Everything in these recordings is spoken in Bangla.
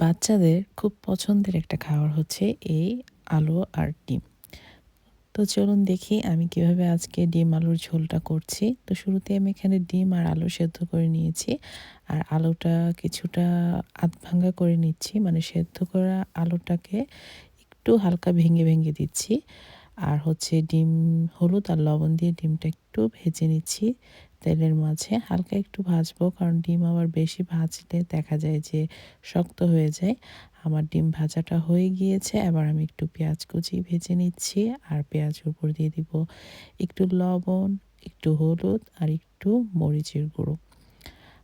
বাচ্চাদের খুব পছন্দের একটা খাবার হচ্ছে এই আলু আর ডিম। তো চলুন দেখি আমি কীভাবে আজকে ডিম আলুর ঝোলটা করছি। তো শুরুতে আমি এখানে ডিম আর আলু সেদ্ধ করে নিয়েছি। আর আলুটা কিছুটা আধ ভাঙ্গা করে নিচ্ছি। মানে সেদ্ধ করা আলুটাকে একটু হালকা ভেঙে ভেঙে দিচ্ছি। আর হচ্ছে ডিম হলুদ আর লবণ দিয়ে ডিমটা একটু ভেজে নিচ্ছি। তেলের মাঝে হালকা একটু ভাজবো, কারণ ডিম আবার বেশি ভাজলে দেখা যায় যে শক্ত হয়ে যায়। আমার ডিম ভাজাটা হয়ে গিয়েছে, এবার আমি একটু পেঁয়াজ কুচি ভেজে নিচ্ছি আর পেঁয়াজের উপর দিয়ে দিব একটু লবণ, একটু হলুদ আর একটু মরিচের গুঁড়ো।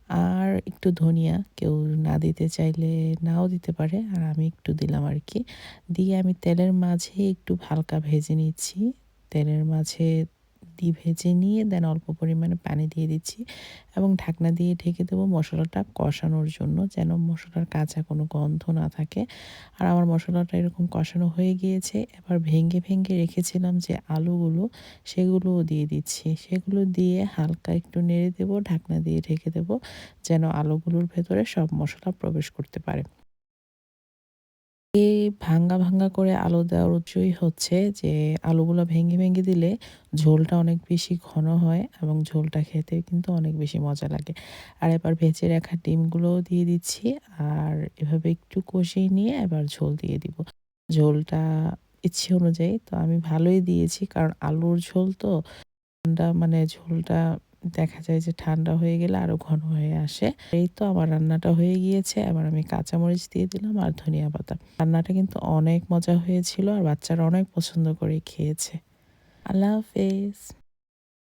আর একটু ধনিয়া, কেউ না দিতে চাইলে নাও দিতে পারে, আর আমি একটু দিলাম আর কি। দিয়ে আমি তেলের মাঝে একটু হালকা ভেজে নিচ্ছি। তেলের মাঝে দিয়ে ভেজে নিয়ে দেন অল্প পরিমাণে পানি দিয়ে দিচ্ছি এবং ঢাকনা দিয়ে ঢেকে দেবো মশলাটা কষানোর জন্য যেন মশলার কাঁচা কোনো গন্ধ না থাকে। আর আমার মশলাটা এরকম কষানো হয়ে গিয়েছে, এবার ভেঙে ভেঙে রেখেছিলাম যে আলুগুলো সেগুলোও দিয়ে দিচ্ছি। সেগুলো দিয়ে হালকা একটু নেড়ে দেবো, ঢাকনা দিয়ে ঢেকে দেবো যেন আলুগুলোর ভেতরে সব মশলা প্রবেশ করতে পারে। ভাঙ্গা ভাঙ্গা করে আলু দেওয়ার উৎসই হচ্ছে যে আলুগুলো ভেঙে ভেঙে দিলে ঝোলটা অনেক বেশি ঘন হয় এবং ঝোলটা খেতে কিন্তু অনেক বেশি মজা লাগে। আর এবার ভেজে রাখা ডিমগুলোও দিয়ে দিচ্ছি আর এভাবে একটু কষিয়ে নিয়ে এবার ঝোল দিয়ে দিব। ঝোলটা ইচ্ছে অনুযায়ী তো আমি ভালোই দিয়েছি কারণ আলুর ঝোল তো মানে ঝোলটা দেখা যায় যে ঠান্ডা হয়ে গেলে আরও ঘন হয়ে আসে। এই তো আমার রান্নাটা হয়ে গিয়েছে। এবার আমি কাঁচামরিচ দিয়ে দিলাম আর ধনিয়া পাতা। রান্নাটা কিন্তু অনেক মজা হয়েছিল আর বাচ্চারা অনেক পছন্দ করে খেয়েছে। আল্লাহ হাফেজ।